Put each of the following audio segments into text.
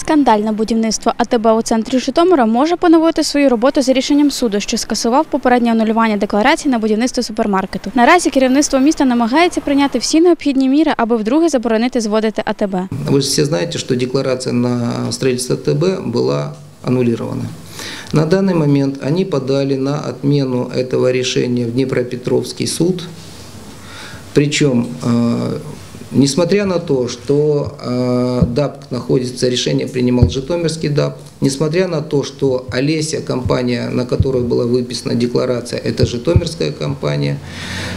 Скандальне будівництво АТБ у центрі Житомира може поновити свою роботу за рішенням суду, що скасував попереднє анулювання декларацій на будівництво супермаркету. Наразі керівництво міста намагається прийняти всі необхідні міри, аби вдруге заборонити зводити АТБ. Вы же все знаете, что декларация на строительство ТБ была аннулирована. На данный момент они подали на отмену этого решения в Днепропетровский суд. Причем, э, несмотря на то, что э, ДАП находится, решение принимал Житомирский ДАП, несмотря на то, что Олеся, компания, на которую была выписана декларация, это Житомирская компания,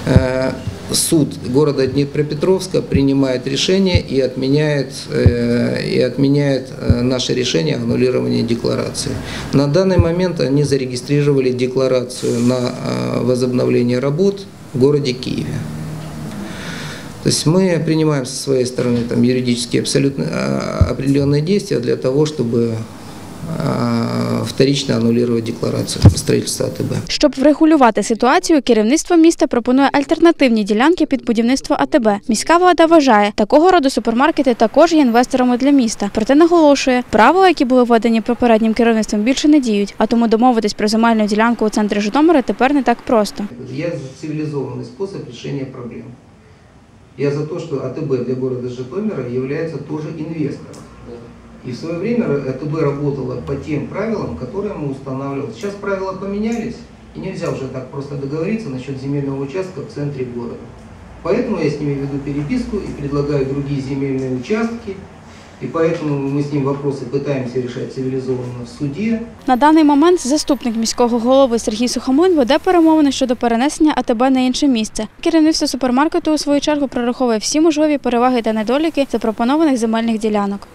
э, суд города Днепропетровска принимает решение и отменяет, э, и отменяет э, наше решение о декларации. На данный момент они зарегистрировали декларацию на э, возобновление работ в городе Киеве. То есть мы принимаем со своей стороны там, юридически абсолютно э, определенные действия для того, чтобы э, вторично аннулировать декларацию строительства АТБ. Щоб врегулювати ситуацію, керівництво міста пропонує альтернативні ділянки під будівництво АТБ. Міська влада вважає, такого роду супермаркети також є інвесторами для міста. Проте наголошує, правила, які були введені попереднім керівництвом, більше не діють. А тому домовитись про земельну ділянку у центрі Житомира тепер не так просто. Я за цивилизованный способ решения проблем. Я за то, что АТБ для города Житомира является тоже инвестором. И в свое время АТБ работала по тем правилам, которые мы устанавливали. Сейчас правила поменялись, и нельзя уже так просто договориться насчет земельного участка в центре города. Поэтому я с ними веду переписку и предлагаю другие земельные участки. И поэтому мы с ним вопросы пытаемся решать цивилизованно в суде. На даний момент заступник міського голови Сергій Сухомлин веде перемовини щодо перенесення АТБ на інше місце. Керівництво супермаркету у свою чергу прораховує всі можливі переваги та недоліки запропонованих земельних ділянок.